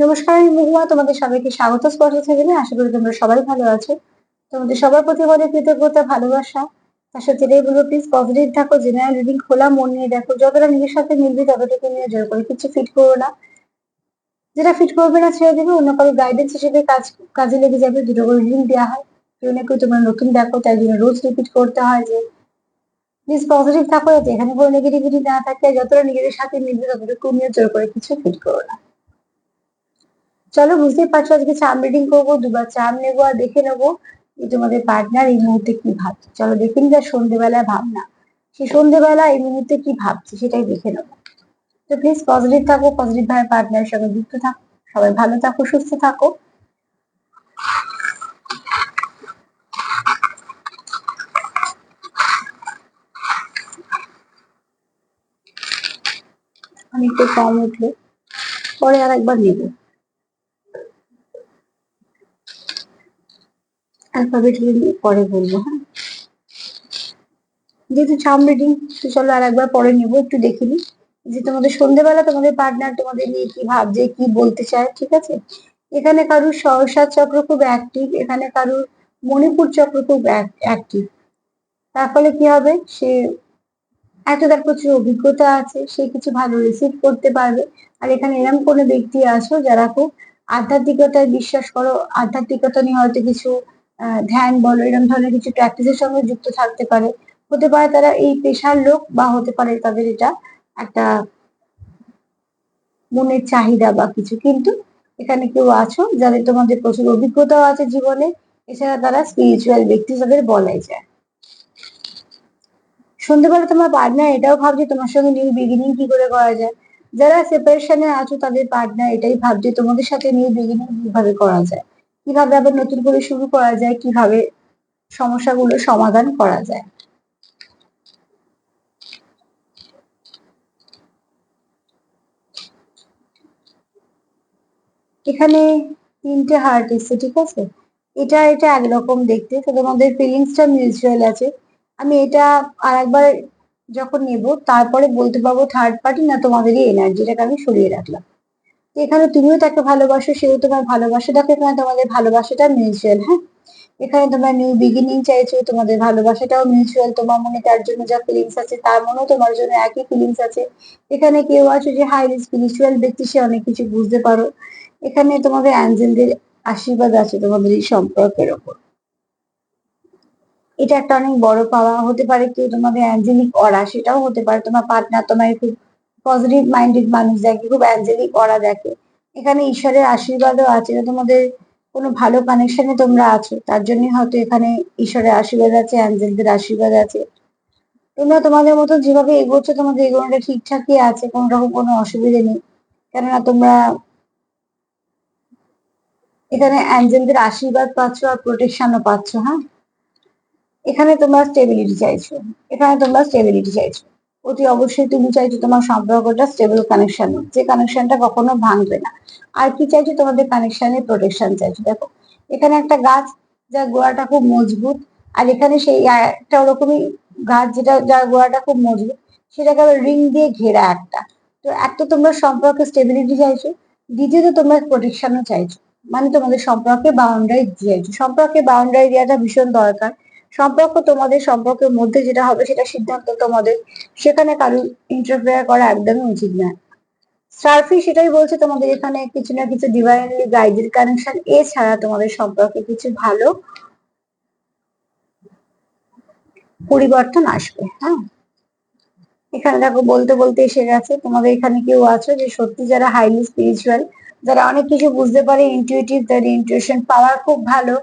নমস্কার, আমি মহুয়া, তোমাদের সবাইকে স্বাগত স্পর্শ চ্যানেলে আশা করি তোমরা সবাই ভালো আছো। তোমাদের সবার প্রতি আমাদের কৃতজ্ঞতা, ভালোবাসা। তার সাথে বলব প্লিজ পজিটিভ থাকো জেনারেল রিডিং খোলা, মন নিয়ে দেখো। যতটা নিজের সাথে মিলবে ততটুকু নিয়ে জোর করে, কিছু ফিট করো না। যেটা ফিট করবে না, ছেড়ে দেবে। অন্য কারও গাইডেন্স হিসেবে কাজ, কাজে লেগে যাবে। দুটো করে রিডিং দেওয়া হয়। কেউ না কেউ তোমরা নতুন দেখো, তাই জন্য রোজ রিপিট করতে হয় যে প্লিজ পজিটিভ থাকো, যাতে এখানে কোনো নেগেটিভিটি না থাকে। যতটা নিজেদের সাথে মিলবে, ততটুকু নিয়ে জোর করে কিছু ফিট করো না। চলো বুঝতেই পারছ আজকে চাম রিডিং করব, দুবার চাম নেব আর দেখে নেব যে তোমাদের পার্টনার এই মুহূর্তে কি ভাবছে। চলো দেখে নিই সন্ধ্যেবেলায় ভাবনা। সে সন্ধ্যেবেলা এই মুহূর্তে কি ভাবছে সেটাই দেখে নেব। তো প্লিজ পজিটিভ থাকো পজিটিভ ভাবে পার্টনারের সঙ্গে যুক্ত থাকো। সবাই ভালো থাকো, সুস্থ থাকো। একটু কম উঠল, পরে আর একবার নেব। অ্যালফাবেটলি পরে বলব হ্যাঁ? যেহেতু চাম রিডিং তো চলো আর একবার পরে নেব, একটু দেখে নিই। যে তোমাদের সন্ধ্যেবেলা তোমাদের পার্টনার তোমাদের নিয়ে কি ভাবছে, কি বলতে চায়, ঠিক আছে? এখানে কারুর সহসার চক্র খুব অ্যাক্টিভ এখানে কারুর মণিপুর চক্র খুব অ্যাক্টিভ তার ফলে কি হবে? সে এত তার প্রচুর অভিজ্ঞতা আছে, সে কিছু ভালো রিসিভ করতে পারবে। আর এখানে এরম কোনো ব্যক্তি আছো যারা খুব আধ্যাত্মিকতায় বিশ্বাস করো, আধ্যাত্মিকতা নিয়ে হয়তো কিছু ধ্যান, বলো এরকম ধরনের কিছু প্র্যাকটিসের সঙ্গে যুক্ত থাকতে পারে। হতে পারে তারা এই পেশার লোক বা হতে পারে তাদের এটা একটা মনের চাহিদা বা কিছু। কিন্তু এখানে কেউ আছো যাদের তোমাদের প্রচুর অভিজ্ঞতাও আছে জীবনে, এছাড়া তারা স্পিরিচুয়াল ব্যক্তি তাদের বলাই যায়। সন্ধ্যেবেলা তোমার পার্টনার এটাও ভাবছে তোমার সঙ্গে নিউ বিগিনিং কি করে করা যায়। যারা সেপারেশনে আছো তাদের পার্টনার এটাই ভাবছে তোমাদের সাথে নিউ বিগিনিং কীভাবে করা যায়। কীভাবে আবার নতুন করে শুরু করা যায়, কীভাবে সমস্যাগুলো সমাধান করা যায়। এখানে তিনটে হার্ট এসছে ঠিক আছে? এটা এটা একরকম দেখতে। তো তোমাদের ফিলিংসটা মিউচুয়াল আছে। আমি এটা আর একবার যখন নেব, তারপরে বলতে পারব থার্ড পার্টি না তোমাদেরই এনার্জিটাকে আমি সরিয়ে রাখলাম। এখানে তুমিও তাকে ভালোবাসো, সেও তোমার ভালোবাসা। দেখো, এখানে তোমাদের ভালোবাসাটা মিউচুয়াল হ্যাঁ? এখানে তোমরা নিউ বিগিনিং চাইছো, তোমাদের ভালোবাসাটাও মিউচুয়াল তোমার মনে তার জন্য যা ফিলিংস আছে, তার মনেও তোমার জন্য একই ফিলিংস আছে। এখানে কেউ আছো যে হাইলি স্পিরিচুয়াল ব্যক্তি, সে অনেক কিছু বুঝতে পারো। এখানে তোমাদের অ্যাঞ্জেলদের আশীর্বাদ আছে তোমাদের এই সম্পর্কের ওপর। এটা একটা অনেক বড় পাওয়া হতে পারে, কেউ তোমাদের অ্যাঞ্জেলিক অরা, সেটাও হতে পারে। তোমার পার্টনার তোমার খুব পজিটিভ মাইন্ডেড মানুষ দেখে, খুব অ্যাঞ্জেলিক অরা দেখে। এখানে ঈশ্বরের আশীর্বাদও আছে তোমাদের কোনো ভালো কানেকশনে তোমরা আছো, তার জন্য হয়তো এখানে ঈশ্বরের আশীর্বাদ আছে অ্যাঞ্জেলদের আশীর্বাদ আছে। তোমরা তোমাদের মতো যেভাবে এগোচ্ছ, তোমাদের এগোনোটা ঠিকঠাকই আছে, কোনো রকম কোনো অসুবিধে নেই। কেননা তোমরা এখানে অ্যাঞ্জেলদের আশীর্বাদ পাচ্ছ আর প্রোটেকশনও পাচ্ছ হ্যাঁ? এখানে তোমরা স্টেবিলিটি চাইছো। এখানে তোমরা স্টেবিলিটি চাইছো। অতি অবশ্যই তুমি চাইছো তোমার সম্পর্কটা স্টেবল কানেকশন যে কানেকশনটা কখনো ভাঙবে না। আর কি চাইছো তোমাদের কানেকশনের প্রোটেকশন চাইছো দেখো, এখানে একটা গাছ, যার গোড়াটা খুব মজবুত, আর এখানে সেই একটা ওরকমই গাছ যেটা, যার গোড়াটা খুব মজবুত, সেটাকে আবার রিং দিয়ে ঘেরা একটা। তো একটা তোমরা সম্পর্কে স্টেবিলিটি চাইছো, দ্বিতীয়ত তোমরা প্রোটেকশনও চাইছো। মানে তোমাদের সম্পর্কে বাউন্ডারি দিয়েছ সম্পর্কে বাউন্ডারি দেওয়াটা ভীষণ দরকার। সম্পর্ক তোমাদের সম্পর্কের মধ্যে যেটা হবে সেটা সিদ্ধান্ত তোমাদের। সেখানে কারও ইন্টারফেয়ার করা একদমই উচিত নয়। সার্ফি সেটাই বলছে তোমাদের এখানে কিছু না কিছু ডিভাইনলি গাইডেড কানেকশন এছাড়া তোমাদের সম্পর্কে কিছু ভালো পরিবর্তন আসবে হ্যাঁ? এখানে দেখো, বলতে বলতে এসে গেছে, তোমাদের এখানে কেউ আছো যে সত্যি যারা হাইলি স্পিরিচুয়াল যারা অনেক কিছু বুঝতে পারে ইনটিউটিভ তাদের ইনটিউশন পাওয়ার খুব ভালো।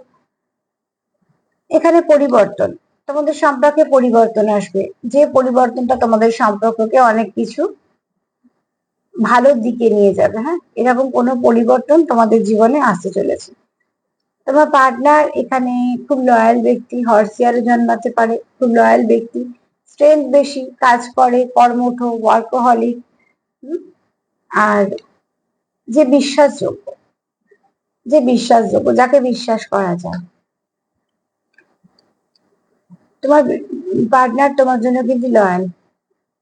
এখানে পরিবর্তন, তোমাদের সম্পর্কে পরিবর্তন আসবে। যে পরিবর্তনটা তোমাদের সম্পর্ককে অনেক কিছু ভালো দিকে নিয়ে যাবে হ্যাঁ? এরকম কোনো পরিবর্তন তোমাদের জীবনে আসতে চলেছে। তোমার পার্টনার এখানে খুব লয়াল ব্যক্তি হর্সিয়ারে জন্মাতে পারে, খুব লয়াল ব্যক্তি স্ট্রেংথ বেশি, কাজ করে কর্মঠ ওয়ার্কোহলিক আর যে বিশ্বাসযোগ্য যে বিশ্বাসযোগ্য, যাকে বিশ্বাস করা যায়। তোমার পার্টনার তোমার জন্য কিন্তু লয়াল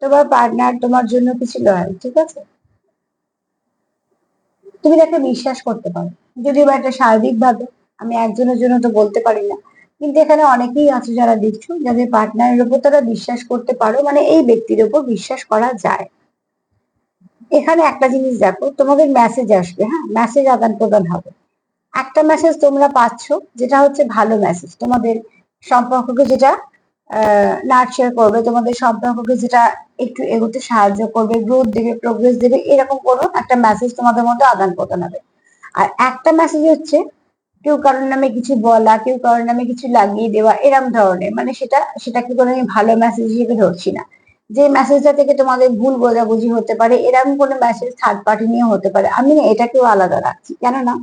তোমার পার্টনার তোমার জন্য কিছু লয়াল ঠিক আছে? তুমি তাকে বিশ্বাস করতে পারো। যদিও বা এটা স্বাভাবিকভাবে, আমি একজনের জন্য তো বলতে পারি না। কিন্তু এখানে অনেকেই আছে যারা দেখছ, যাদের পার্টনারের উপর তারা বিশ্বাস করতে পারো মানে এই ব্যক্তির উপর বিশ্বাস করা যায়। এখানে একটা জিনিস দেখো, তোমাদের মেসেজ আসবে হ্যাঁ? মেসেজ আদান প্রদান হবে। একটা মেসেজ তোমরা পাচ্ছ, যেটা হচ্ছে ভালো মেসেজ তোমাদের সম্পর্ককে যেটা নার্চার করবে, তোমাদের সম্পর্ককে যেটা একটু এগোতে সাহায্য করবে গ্রোথ দেবে প্রোগ্রেস দেবে, এরকম কোনো একটা মেসেজ তোমাদের মধ্যে আদান প্রদান হবে। আর একটা মেসেজ হচ্ছে, কেউ কারোর নামে কিছু বলা, কেউ কারোর নামে কিছু লাগিয়ে দেওয়া, এরম ধরনের। মানে সেটা, সেটাকে কোনো ভালো মেসেজ হিসেবে ধরছি না। যে মেসেজটা থেকে তোমাদের ভুল বোঝাবুঝি হতে পারে, এরকম কোনো মেসেজ থার্ড পার্টি নিয়ে হতে পারে। আমি না এটাকেও আলাদা রাখছি। কেননা,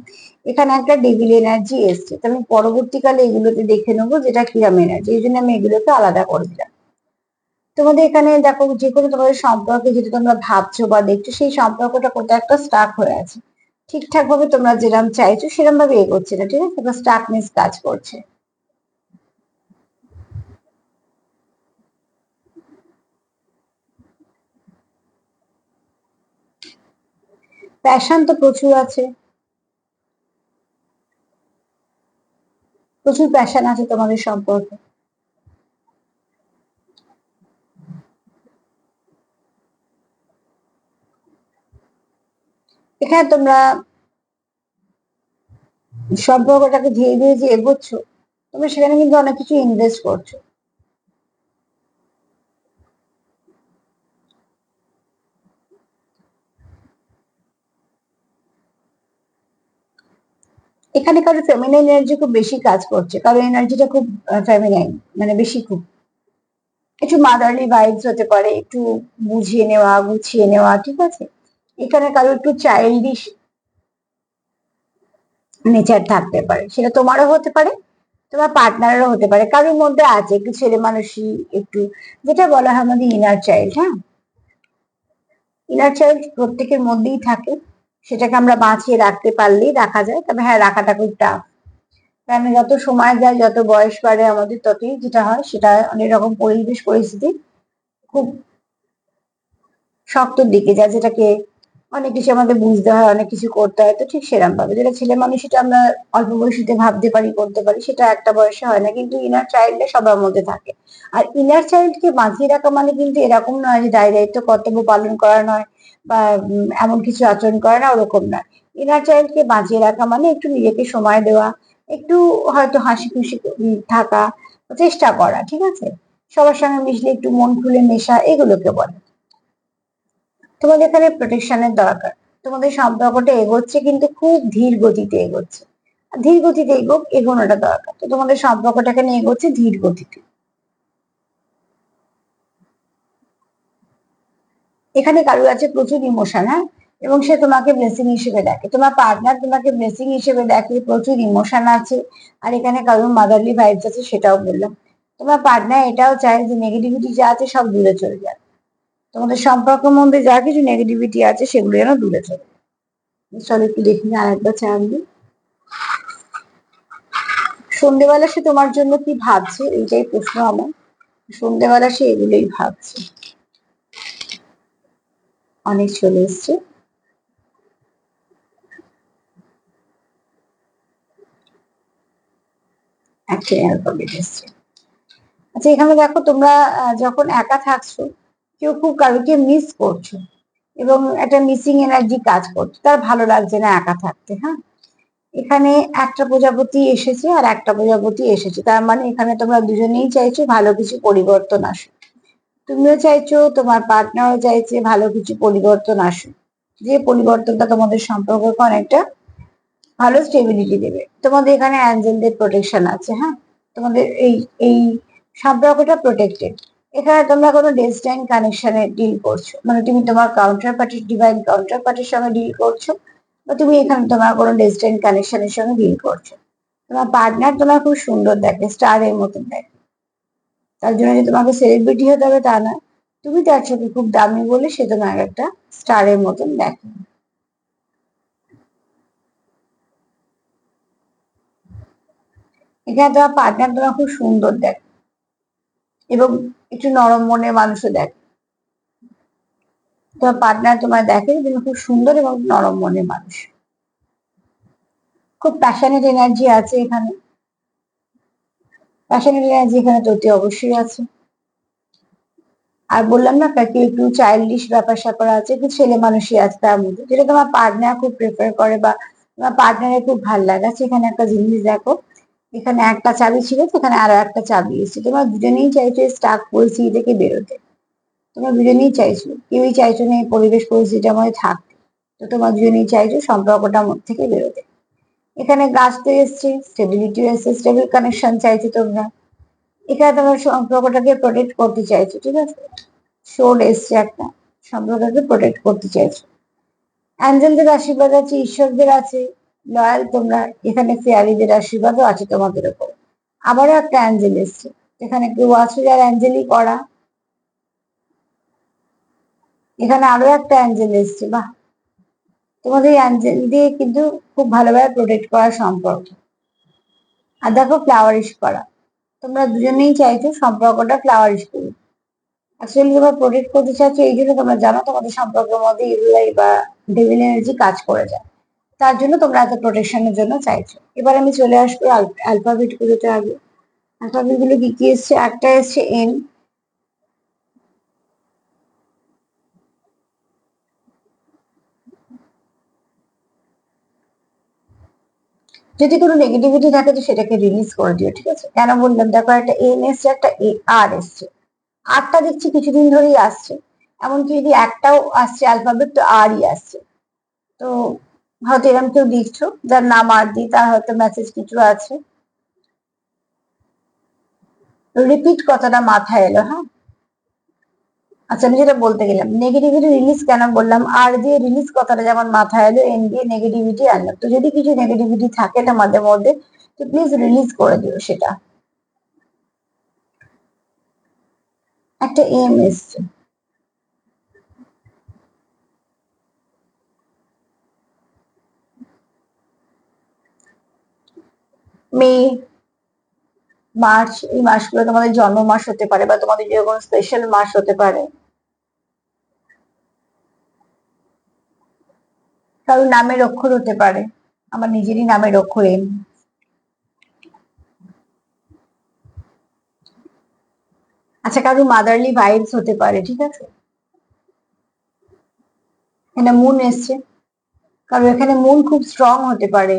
এখানে একটা ডেভিল এনার্জি এসছে। তো আমি পরবর্তীকালে এগুলোতে দেখে নেব যেটা কিরাম এনার্জি এই জন্য আমি এগুলোকে আলাদা করে দিলাম। তোমাদের এখানে দেখো, যে কোনো তোমাদের সম্পর্কে যেটা তোমরা ভাবছ বা দেখছ, সেই সম্পর্কটা কোথাও একটা স্টাক হয়ে আছে। ঠিকঠাক ভাবে তোমরা যেরকম চাইছো সেরকম ভাবে এগোচ্ছে না, ঠিক আছে? স্টাকনেস কাজ করছে। প্যাশন তো প্রচুর আছে। প্রচুর প্যাশন আছে তোমাদের সম্পর্কে। এখানে তোমরা সম্পর্কটাকে ধীরে ধীরে যে এগোচ্ছ, তোমরা সেখানে কিন্তু অনেক কিছু ইনভেস্ট করছ। এখানে কারও ফেমিনাইন এনার্জি খুব বেশি কাজ করছে কারও এনার্জিটা খুব ফেমিনাইন মানে বেশি খুব। একটু মাদারলি ভাইবস হতে পারে, একটু বুঝিয়ে নেওয়া, গুছিয়ে নেওয়া, ঠিক আছে? এখানে কারও একটু চাইল্ডিশ নেচার থাকতে পারে, সেটা তোমারও হতে পারে, তোমার পার্টনারেরও হতে পারে, কারোর মধ্যে আছে, একটু ছেলে মানুষই, একটু, যেটা বলা হয় আমাদের ইনার চাইল্ড হ্যাঁ? ইনার চাইল্ড প্রত্যেকের মধ্যেই থাকে। সেটাকে আমরা বাঁচিয়ে রাখতে পারলেই রাখা যায়। তবে হ্যাঁ রাখাটা খুব টাফ কারণ যত সময় যায়, যত বয়স বাড়ে আমাদের, ততই যেটা হয়, সেটা অনেক রকম পরিবেশ, পরিস্থিতি খুব শক্তর দিকে যায়, যেটাকে অনেক কিছু আমাদের বুঝতে হয়, অনেক কিছু করতে হয়, তো ঠিক সেরকম ভাবে যেটা ছেলে মানুষ, সেটা আমরা অল্প বয়সীতে ভাবতে পারি, করতে পারি, সেটা একটা বয়সে হয় না, কিন্তু ইনার চাইল্ডে সবার মধ্যে থাকে। আর ইনার চাইল্ডকে বাঁচিয়ে রাখা মানে কিন্তু এরকম নয় যে দায় দায়িত্ব, কর্তব্য পালন করা নয় বা এমন কিছু আচরণ করা না, ওরকম নয়। ইনার চাইল্ডকে বাঁচিয়ে রাখা মানে একটু নিজেকে সময় দেওয়া, একটু হয়তো হাসি খুশি থাকা, চেষ্টা করা, ঠিক আছে? সবার সঙ্গে মিশলে একটু মন খুলে মেশা, এগুলোকে বলে। তোমাদের এখানে প্রোটেকশনের দরকার। তোমাদের সম্পর্কটা এগোচ্ছে কিন্তু খুব ধীর গতিতে এগোচ্ছে। ধীর গতিতে এগোক এগোনোটা দরকার। তো তোমাদের সম্পর্কটা এখানে এগোচ্ছে ধীর গতিতে। এখানে কারোর আছে প্রচুর ইমোশন হ্যাঁ? এবং সে তোমাকে ব্লেসিং হিসেবে দেখে। তোমার পার্টনার তোমাকে ব্লেসিং হিসেবে দেখে, প্রচুর ইমোশন আছে। আর এখানে কারোর মাদারলি ভাইবস আছে, সেটাও বললাম। তোমার পার্টনার এটাও চায় যে নেগেটিভিটি যা আছে সব দূরে চলে যায় তোমাদের সম্পর্ক মধ্যে যা কিছু নেগেটিভিটি আছে সেগুলো যেন দূরে চলে চলো একটু দেখি আরেকবার চা আনবি সন্ধেবেলা সে তোমার জন্য কি ভাবছে? এইটাই প্রশ্ন আমার। সন্ধেবেলা সে এগুলোই ভাবছে। অনেক চলে এসছে। আচ্ছা এখানে দেখো তোমরা যখন একা থাকছো কেউ খুব কারোকে মিস করছ এবং একটা মিসিং এনার্জি কাজ করছে। তার ভালো লাগছে না একা থাকতে হ্যাঁ? এখানে একটা প্রজাপতি এসেছে আর একটা প্রজাপতি এসেছে। তার মানে এখানে তোমরা দুজনেই চাইছো ভালো কিছু পরিবর্তন আসুক। তুমিও চাইছো, তোমার পার্টনারও চাইছে ভালো কিছু পরিবর্তন আসুক। যে পরিবর্তনটা তোমাদের সম্পর্ককে অনেকটা ভালো স্টেবিলিটি দেবে। তোমাদের এখানে অ্যাঞ্জেলদের প্রোটেকশন আছে হ্যাঁ? তোমাদের এই এই সম্পর্কটা প্রোটেক্টেড এখানে তোমরা কোনো ডেস্টাইন কানেকশনে ডিল করছ। মানে তুমি তোমার কাউন্টার পার্টি ডিভাইন কাউন্টার পার্টির সঙ্গে ডিল করছ বা তুমি এখানে তোমার কোনো ডেস্টাইন কানেকশনের সঙ্গে ডিল করছ। তোমার পার্টনার তোমার খুব সুন্দর দেখে স্টারের মতন দেখে। তার জন্য যে তোমাকে সেলিব্রিটি হতে হবে তা না। তুমি তার চোখে খুব দামি বলে সে তোমার একটা স্টারের মতন দেখে। এখানে তোমার পার্টনার তোমার খুব সুন্দর দেখে। এবং একটু নরম মনের মানুষও দেখে। তোমার পার্টনার তোমার দেখে তুমি খুব সুন্দর এবং নরম মনের মানুষ। খুব প্যাশনেট এনার্জি আছে এখানে। প্যাশনেট এনার্জি এখানে তো অবশ্যই আছে। আর বললাম না, কাকে একটু চাইল্ডিশ ব্যাপার স্যাপার আছে, একটু ছেলে মানুষই আছে তার মধ্যে। যেটা তোমার পার্টনার খুব প্রেফার করে বা তোমার পার্টনারের খুব ভালো লাগে সেখানে একটা জিনিস দেখো এখানে একটা চাবি ছিল, সেখানে আরও একটা চাবি এসেছে। তোমরা দুজনেই চাইছো স্টাক পরিস্থিতি থেকে বেরোতে। তোমরা দুজনেই চাইছো, কেউই চাইছো না এই পরিবেশ পরিস্থিতির মধ্যে থাকতে। তো তোমরা দুজনেই চাইছো সম্পর্কটার মধ্যে থেকে বেরোতে। এখানে গাছ তো এসছে স্টেবিলিটি এসছে স্টেবল কানেকশন চাইছো তোমরা। এখানে তোমার সম্পর্কটাকে প্রোটেক্ট করতে চাইছো, ঠিক আছে? শোর এসছে একটা, সম্পর্কটাকে প্রোটেক্ট করতে চাইছো। অ্যাঞ্জেলদের আশীর্বাদ আছে, ঈশ্বরদের আছে। লয়াল, তোমরা এখানে ফেয়ারিদের আশীর্বাদও আছে তোমাদের উপর আবারও একটা অ্যাঞ্জেল এসছে। এখানে কেউ আছো যার অ্যাঞ্জেলই করা এখানে আরও একটা অ্যাঞ্জেল এসছে। বাহ! তোমাদের অ্যাঞ্জেল দিয়ে কিন্তু খুব ভালোভাবে প্রোটেক্ট করা সম্পর্ক আর দেখো ফ্লাওয়ারিশ করা। তোমরা দুজনেই চাইছো সম্পর্কটা ফ্লাওয়ারিশ করুক। অ্যাকচুয়ালি তোমরা প্রোটেক্ট করতে চাচ্ছ এই জন্য তোমরা জানো তোমাদের সম্পর্কের মধ্যে ইউলাই বা ডেভিল এনার্জি কাজ করে যায়। তার জন্য তোমরা এত প্রোটেকশনের জন্য চাইছো। এবার আমি চলে আসব অ্যালফাবেট গুলোতে আগে। অ্যালফাবেটগুলো কি কি এসছে? একটা এসছে এন যদি কোনো নেগেটিভিটি থাকে তো সেটাকে রিলিজ করে দিও, ঠিক আছে? কেন বললাম? দেখো একটা এন এসছে, একটা এ আর এসছে। আরটা দেখছি কিছুদিন ধরেই আসছে। এমনকি যদি একটাও আসছে অ্যালফাবেট তো আরই আসছে। তো হয়তো এরকম কেউ লিখছো? যার নাম আর দিই তার হয়তো মেসেজ কিছু আছে। রিপিট কথাটা মাথায় এলো হ্যাঁ? আচ্ছা আমি যেটা বলতে গেলাম নেগেটিভিটি রিলিজ কেন বললাম? আর দিয়ে রিলিজ কথাটা যেমন মাথায় এলো, এন দিয়ে নেগেটিভিটি আনলাম তো যদি কিছু নেগেটিভিটি থাকে তোমাদের মধ্যে, তো প্লিজ রিলিজ করে দিও সেটা। একটা এম এসছে। মে, মার্চ, এই মাসগুলো তোমাদের জন্ম মাস হতে পারে বা তোমাদের যে কোনো স্পেশাল মাস হতে পারে। কারোর নামের অক্ষর হতে পারে। আমার নিজেরই নামের অক্ষর এম। আচ্ছা কারোর মাদারলি ভাইবস হতে পারে, ঠিক আছে? এখানে মুন এসছে। কারণ এখানে মুন খুব স্ট্রং হতে পারে।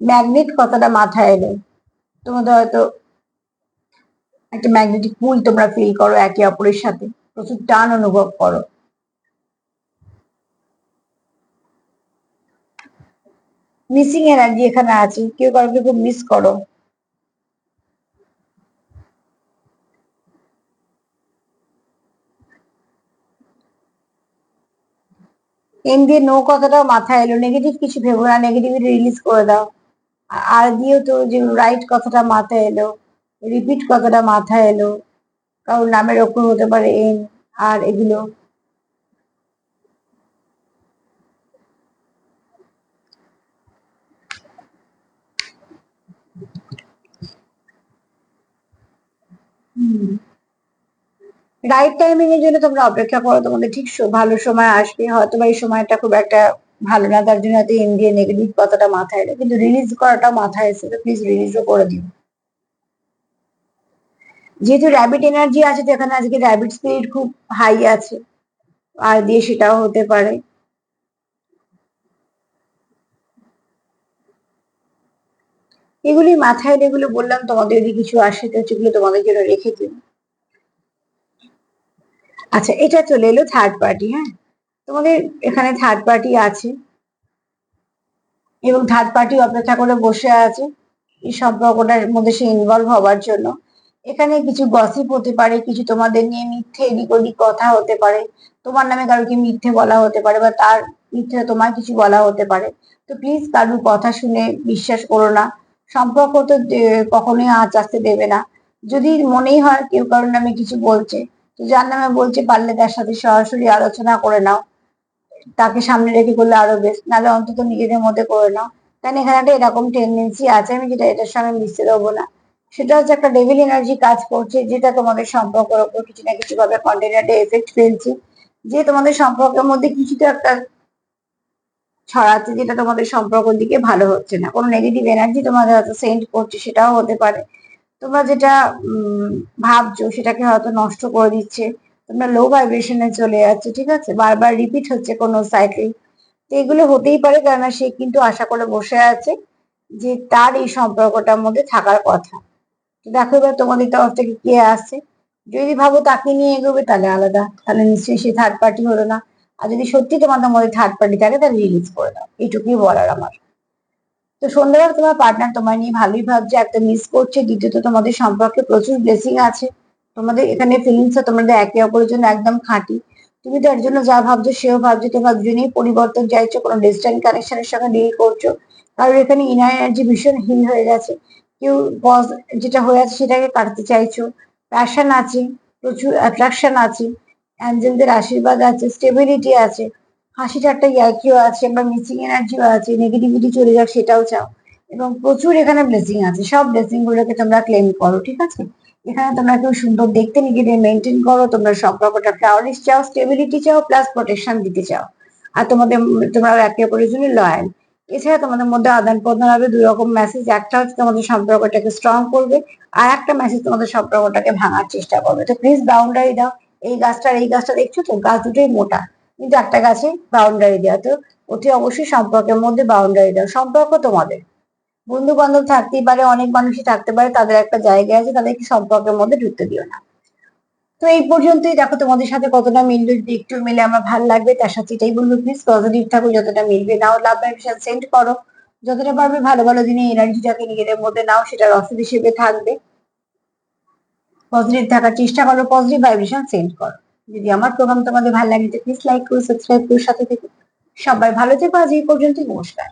ম্যাগনেট কথাটা মাথায় এলো। তোমাদের হয়তো একটা ম্যাগনেটিক পুল তোমরা ফিল করো একে অপরের সাথে। প্রচুর টান অনুভব করো। মিসিং এনার্জি এখানে আছে। কেউ কাউকে খুব মিস করো। এম দিয়ে নো কথাটাও মাথায় এলো। নেগেটিভ কিছু ভেবো না। নেগেটিভিটি রিলিজ করে দাও। আর দিয়েও তো যে রাইট কথাটা মাথায় এলো রিপিট কথাটা মাথায় এলো কারোর নামের অক্ষর হতে পারে এন আর এগুলো। রাইট টাইমিং এর জন্য তোমরা অপেক্ষা করো, তোমাদের ঠিক ভালো সময় আসবে। হয়তো বা এই সময়টা খুব একটা ভালো না, তার জন্য হয়তো ইন্ডিয়া নেগেটিভ কথাটা মাথায় এলো কিন্তু রিলিজ করাটা মাথায় এসে প্লিজ রিলিজও করে দিও। যেহেতু র্যাবিট এনার্জি আছে, তো এখানে আজকে র্যাবিট স্পিরিট খুব হাই আছে। আর দিয়ে সেটাও হতে পারে। এগুলি মাথায় এগুলো বললাম, তোমাদের যদি কিছু আসে, তো সেগুলো তোমাদের জন্য রেখে দিন আচ্ছা এটা চলে এলো থার্ড পার্টি হ্যাঁ? তোমাদের এখানে থার্ড পার্টি আছে। এবং থার্ড পার্টি অপেক্ষা করে বসে আছে। এই সম্পর্কটার মধ্যে সে ইনভলভ হওয়ার জন্য। এখানে কিছু গসিপ হতে পারে, কিছু তোমাদের নিয়ে মিথ্যে এদিক ওদিক কথা হতে পারে। তোমার নামে কারোকে মিথ্যে বলা হতে পারে বা তার মিথ্যে তোমার কিছু বলা হতে পারে। তো প্লিজ কারোর কথা শুনে বিশ্বাস করো না। সম্পর্ক তো কখনোই আঁচ আসতে দেবে না। যদি মনেই হয় কেউ কারোর নামে কিছু বলছে, তো যার নামে বলছে পারলে তার সাথে সরাসরি আলোচনা করে নাও। তাকে সামনে রেখে করলে আরও বেশ নাহলে অন্তত নিজেদের মধ্যে করে নাও। কারণ এখানে একটা এরকম টেন্ডেন্সি আছে আমি যেটা এটার সঙ্গে মিশতে দেবো না। সেটা হচ্ছে একটা ডেভিল এনার্জি কাজ করছে যেটা তোমাদের সম্পর্কের ওপর কিছু না কিছু ভাবে কন্টেনারে এফেক্ট ফেলছে। যে তোমাদের সম্পর্কের মধ্যে কিছু তো একটা ছড়াচ্ছে যেটা তোমাদের সম্পর্কের দিকে ভালো হচ্ছে না। কোনো নেগেটিভ এনার্জি তোমাদের হয়তো সেন্ড করছে সেটাও হতে পারে। তোমরা যেটা উম, ভাবছ সেটাকে হয়তো নষ্ট করে দিচ্ছে। তোমরা লো ভাইব্রেশনে চলে যাচ্ছে, ঠিক আছে? বারবার রিপিট হচ্ছে কোনো সাইকেল তো এগুলো হতেই পারে, কেননা সে কিন্তু আশা করে বসে আছে যে তার এই সম্পর্কটার মধ্যে থাকার কথা। তো দেখো, এবার তোমাদের তরফ থেকে কে আসছে? যদি ভাবো তাকে নিয়ে এগোবে, তাহলে আলাদা। তাহলে নিশ্চয়ই সে থার্ড পার্টি হলো না। আর যদি সত্যি তোমাদের মধ্যে থার্ড পার্টি থাকে, তাহলে রিলিজ করে দাও। এইটুকুই বলার আমার। তো সন্ধ্যাবেলা তোমার পার্টনার তোমার নিয়ে ভালোই ভাবছে, একটা মিস করছে। দ্বিতীয়ত তোমাদের সম্পর্কে প্রচুর ব্লেসিং আছে। তোমাদের এখানে ফিলিংস তোমাদের একে অপরের জন্য একদম খাঁটি। তুমি তার জন্য যা ভাবছ সেও ভাবছ তোমরা দুজনেই পরিবর্তন চাইছো, কোনো ডিস্টেন্ট কানেকশনের সঙ্গে ডিল করছ। কারণ এখানে ইনার এনার্জি ভীষণ হিল হয়ে গেছে। কেউ পজ যেটা হয়ে আছে সেটাকে কাটতে চাইছো। প্যাশন আছে, প্রচুর অ্যাট্রাকশন আছে অ্যাঞ্জেলদের আশীর্বাদ আছে স্টেবিলিটি আছে হাসি ঠাট্টা ইয়ার্কিও আছে, বা মিসিং এনার্জিও আছে নেগেটিভিটি চলে যাক সেটাও চাও। এবং প্রচুর এখানে ব্লেসিং আছে, সব ব্লেসিং গুলোকে তোমরা ক্লেম করো, ঠিক আছে? এখানে তোমরা কেউ সুন্দর দেখতে নিজেদের মেনটেন করো, তোমরা সম্পর্কটা ফ্লাওয়ারিশ চাও স্টেবিলিটি চাও প্লাস প্রোটেকশন দিতে চাও। আর তোমাদের, তোমরা একে অপরের জন্য লয়াল এছাড়া তোমাদের মধ্যে আদান প্রদান হবে, দুই রকম মেসেজ একটা হচ্ছে তোমাদের সম্পর্কটাকে স্ট্রং করবে, আর একটা মেসেজ তোমাদের সম্পর্কটাকে ভাঙার চেষ্টা করবে। তো প্লিজ বাউন্ডারি দাও। এই গাছটার, এই গাছটা দেখছ তো? গাছ দুটোই মোটা। কিন্তু একটা গাছে বাউন্ডারি দেওয়া। তো অতি অবশ্যই সম্পর্কের মধ্যে বাউন্ডারি দাও। সম্পর্ক তোমাদের। বন্ধু বান্ধব থাকতেই পারে, অনেক মানুষই থাকতে পারে, তাদের একটা জায়গা আছে তাদেরকে সম্পর্কের মধ্যে ঢুকতে দিও না। তো এই পর্যন্তই, দেখো তোমাদের সাথে কতটা যদি একটু মিলে আমার ভালো লাগবে, তার সাথে এটাই বলব প্লিজ পজিটিভ থাকো যতটা মিলবে নাও লাভ ভাইব্রেশন সেন্ড করো। যতটা পারবে ভালো ভালো দিনে এনার্জিটাকে নিজেদের মধ্যে নাও সেটার ওষুধ হিসেবে থাকবে। পজিটিভ থাকার চেষ্টা করো পজিটিভ ভাইব্রেশন সেন্ড করো। যদি আমার প্রোগ্রাম তোমাদের ভালো লাগে প্লিজ লাইক করো সাবস্ক্রাইব করো, সাথে থেকে। সবাই ভালো থেকো, আজ এই পর্যন্তই, নমস্কার।